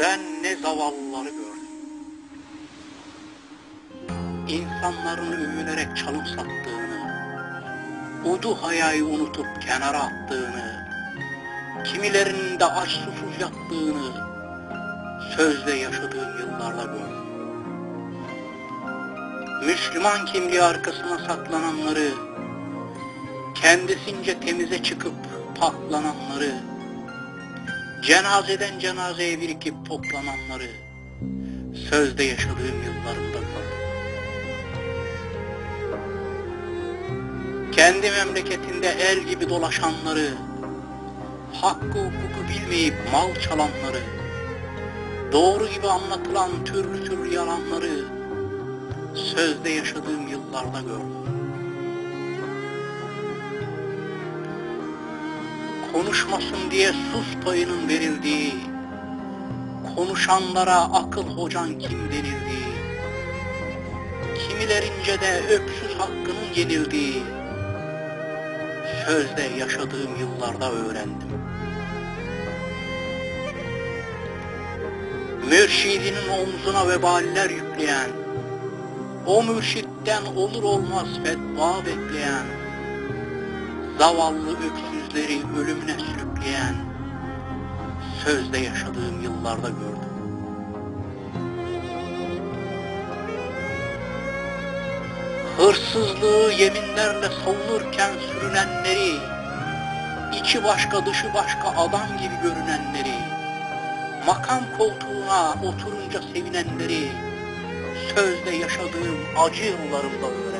Ben ne zavallıları gördüm. İnsanların övünerek çalım sattığını, udu hayayı unutup kenara attığını, kimilerinin de aç susuz yattığını sözle yaşadığım yıllarda gördüm. Müslüman kimliği arkasına saklananları, kendisince temize çıkıp paklananları, cenazeden cenazeye birikip toplananları sözde yaşadığım yıllarımda gördüm. Kendi memleketinde el gibi dolaşanları, hakkı hukuku bilmeyip mal çalanları, doğru gibi anlatılan türlü türlü yalanları sözde yaşadığım yıllarda gördüm. Konuşmasın diye sus payının verildiği, konuşanlara akıl hocan kim denildiği, kimilerince de öksüz hakkının yenildiği, sözde yaşadığım yıllarda öğrendim. Mürşidinin omzuna veballer yükleyen, o mürşitten olur olmaz fetva bekleyen, zavallı öksüzleri ölümüne sürükleyen, sözde yaşadığım yıllarda gördüm. Hırsızlığı yeminlerle savunurken sürünenleri, içi başka dışı başka adam gibi görünenleri, makam koltuğuna oturunca sevinenleri, sözde yaşadığım acı yıllarımda öğrendim.